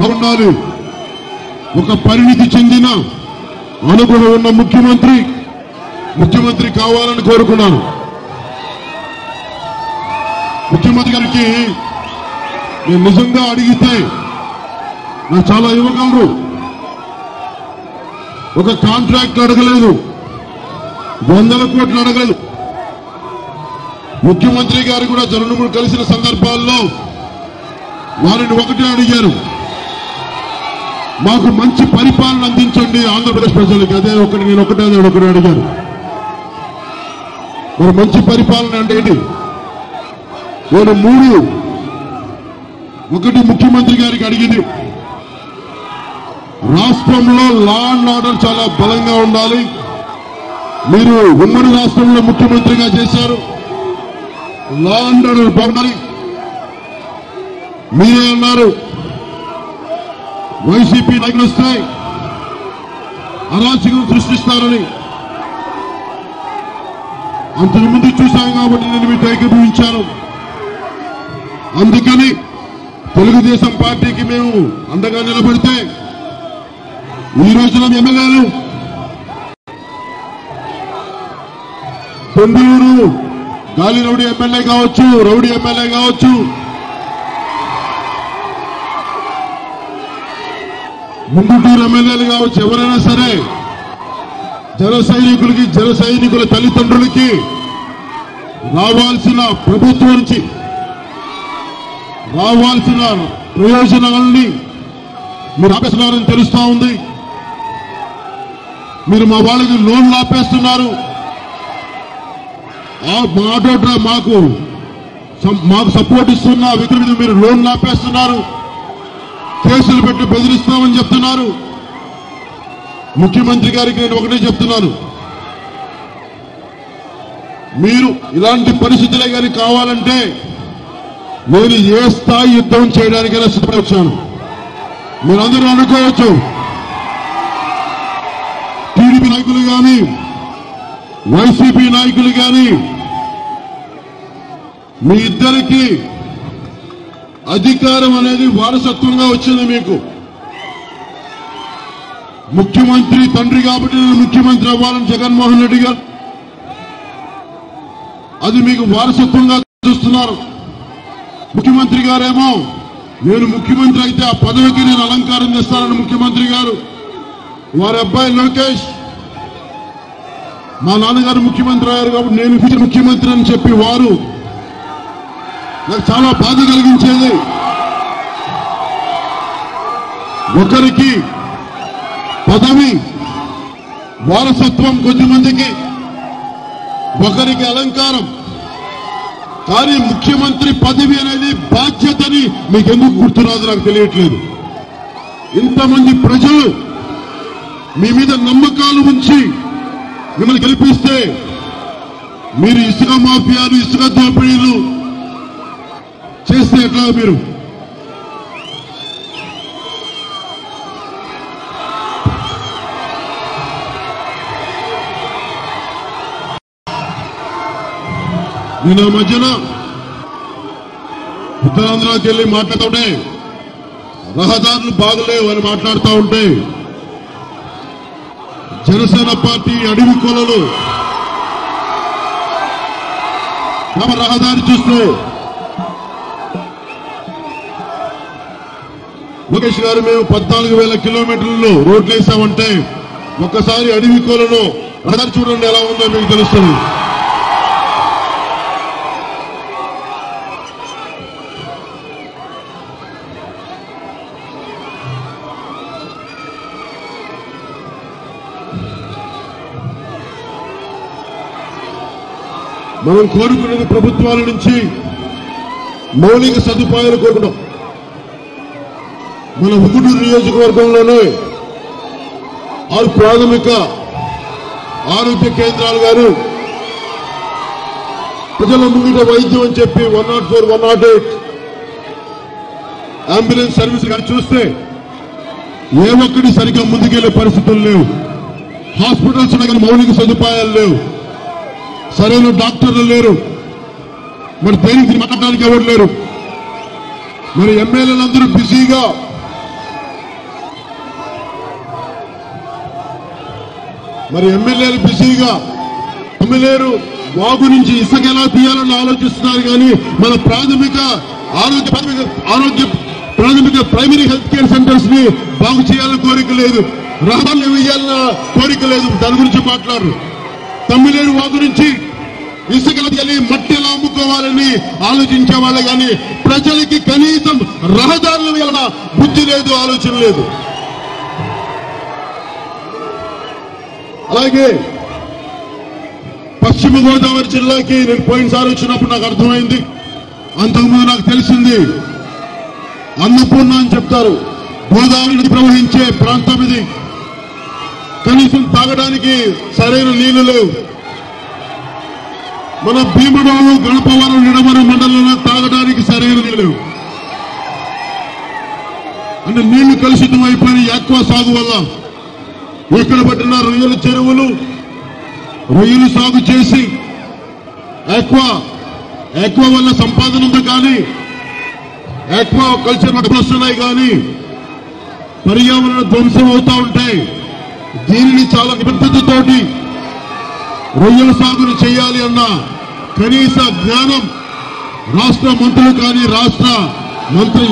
భవనాలు ఒక పరిణితి చెందిన అనుగుణం ఉన్న ముఖ్యమంత్రి ముఖ్యమంత్రి కావాలని కోరుకున్నాను. ముఖ్యమంత్రి గారికి నేను నిజంగా అడిగితే నాకు చాలా ఇవ్వగలరు ఒక కాంట్రాక్ట్ అడగలేదు వందల కోట్లు అడగలేదు. ముఖ్యమంత్రి గారు కూడా రెండు కలిసిన సందర్భాల్లో వారిని ఒకటే అడిగారు. మాకు మంచి పరిపాలన అందించండి. ఆంధ్రప్రదేశ్ ప్రజలకు. అదే ఒకటి నేను ఒకటే అదే ఒకటి అడిగాను. మరి మంచి పరిపాలన అంటే ఏంటి? నేను మూడు ఒకటి ముఖ్యమంత్రి గారికి అడిగింది. రాష్ట్రంలో లా అండ్ ఆర్డర్ చాలా బలంగా ఉండాలి. మీరు ఉమ్మడి రాష్ట్రంలో ముఖ్యమంత్రిగా చేశారు. లా అండ్ ఆర్డర్ బాగుండాలి. మీరే అన్నారు. వైసీపీ నాయకులు వస్తే అరాచకం సృష్టిస్తారని. అంతకుముందు చూశాం కాబట్టి నేను మీతో ఏకీభవించాను. అందుకని తెలుగుదేశం పార్టీకి మేము అండగా నిలబడితే ఈ రోజున ఎమ్మెల్యేలు పొందూరు గాలి రౌడీ ఎమ్మెల్యే కావచ్చు రౌడీ ఎమ్మెల్యే కావచ్చు ముందుటూరు ఎమ్మెల్యేలు కావచ్చు ఎవరైనా సరే జన సైనికులకి జన సైనికుల తల్లిదండ్రులకి రావాల్సిన ప్రభుత్వం నుంచి రావాల్సిన ప్రయోజనాలని మీరు ఆపేస్తున్నారని తెలుస్తా ఉంది. మీరు మా వాళ్ళకి లోన్లు ఆపేస్తున్నారు. ఆ మా ఆటో మాకు మాకు సపోర్ట్ ఇస్తున్న వ్యక్తుల మీద మీరు లోన్లు ఆపేస్తున్నారు. కేసులు పెట్టి బెదిరిస్తామని చెప్తున్నారు. ముఖ్యమంత్రి గారికి నేను ఒకటే చెప్తున్నాను. మీరు ఇలాంటి పరిస్థితులే కానీ కావాలంటే నేను ఏ స్థాయి యుద్ధం చేయడానికైనా సిద్ధపడి మీరందరూ అనుకోవచ్చు. టీడీపీ నాయకులు కానీ వైసీపీ నాయకులు కానీ మీ ఇద్దరికి అధికారం అనేది వారసత్వంగా వచ్చింది మీకు. ముఖ్యమంత్రి తండ్రి కాబట్టి నేను ముఖ్యమంత్రి అవ్వాలని జగన్మోహన్ రెడ్డి గారు. అది మీకు వారసత్వంగా చూస్తున్నారు. ముఖ్యమంత్రి గారేమో నేను ముఖ్యమంత్రి అయితే ఆ పదవికి నేను అలంకారం చేస్తానని ముఖ్యమంత్రి గారు. వారి అబ్బాయి లోకేష్ మా నాన్నగారు ముఖ్యమంత్రి అయ్యారు కాబట్టి నేను ముఖ్యమంత్రి అని చెప్పి వారు నాకు చాలా బాధ కలిగించేది. ఒకరికి పదవి వారసత్వం కొద్దిమందికి ఒకరికి అలంకారం. కానీ ముఖ్యమంత్రి పదవి అనేది బాధ్యతని మీకు ఎందుకు గుర్తురాదు నాకు తెలియట్లేదు. ఇంతమంది ప్రజలు మీ మీద నమ్మకాలు ఉంచి మిమ్మల్ని గెలిపిస్తే మీరు ఇసుక మాఫియాలు ఇసుక దోపిడీలు చేస్తే ఎట్లా మీరు. నిన్న మధ్యన ఉత్తరాంధ్రకి వెళ్ళి మాట్లాడుతుంటే రహదారులు బాగలేవు అని మాట్లాడుతూ ఉంటే జనసేన పార్టీ అడవి కొలలు తమ రహదారి చూస్తూ లోకేష్ గారు మేము పద్నాలుగు వేల కిలోమీటర్లు రోడ్లు వేసామంటే ఒక్కసారి అడవి కోలను రహదారి చూడండి ఎలా ఉందో మీకు తెలుస్తుంది. మనం కోరుకునేది ప్రభుత్వాల నుంచి మౌలిక సదుపాయాలు కోరుకుంటాం మన ఉగుటూరు నియోజకవర్గంలోనే ఆరు ప్రాథమిక ఆరోగ్య కేంద్రాలు గారు ప్రజల ముంగిట వైద్యం అని చెప్పి one not four one not eight ambulance service కానీ చూస్తే ఏ ఒక్కటి సరిగ్గా ముందుకెళ్ళే పరిస్థితులు లేవు. హాస్పిటల్స్ దగ్గర మౌలిక సదుపాయాలు లేవు. సరైన డాక్టర్లు లేరు. మరి దేనికి మాట్లాడడానికి ఎవరు లేరు? మరి ఎమ్మెల్యేలందరూ బిజీగా మరి ఎమ్మెల్యేలు బిజీగా. ఎమ్మెల్యేలు వాగు నుంచి ఇసుక ఎలా తీయాలని ఆలోచిస్తున్నారు కానీ మన ప్రాథమిక ఆరోగ్య ప్రాథమిక ఆరోగ్య ప్రాథమిక ప్రైమరీ హెల్త్ కేర్ సెంటర్స్ని బాగు చేయాలని కోరిక లేదు. రహదారులు వేయాలన్న కోరిక లేదు. దాని గురించి మాట్లాడరు. తమ్మిలేని వాగు నుంచి ఇసుకలు మట్టి ఎలా అమ్ముకోవాలని ఆలోచించే వాళ్ళే కానీ ప్రజలకి కనీసం రహదారులు వేయాలన్న బుద్ధి లేదు ఆలోచన లేదు. అలాగే పశ్చిమ గోదావరి జిల్లాకి నేను పోయినసారి వచ్చినప్పుడు నాకు అర్థమైంది. అంతకుముందు నాకు తెలిసింది అన్నపూర్ణ అని చెప్తారు గోదావరి నది ప్రవహించే ప్రాంతం ఇది. కనీసం తాగడానికి సరైన నీళ్ళు లేవు. మన భీమడోలు గణపవరం నిడమరం మండలంలో తాగడానికి సరైన నీళ్ళు లేవు. అంటే నీళ్ళు కలుషితం అయిపోయిన ఎక్కువ సాగు వల్ల ఎక్కడ పట్టిన రొయ్యల చెరువులు రొయ్యలు సాగు చేసి ఎక్కువ ఎక్కువ వల్ల సంపాదన ఉంది కానీ ఎక్కువ కల్చర్ వస్తున్నాయి కానీ పర్యావరణ ధ్వంసం అవుతా ఉంటాయి. దీనిని చాలా నిబద్ధతతోటి రొయ్యల సాగును చేయాలి అన్న కనీస జ్ఞానం రాష్ట్ర మంత్రులు కానీ రాష్ట్ర మంత్రి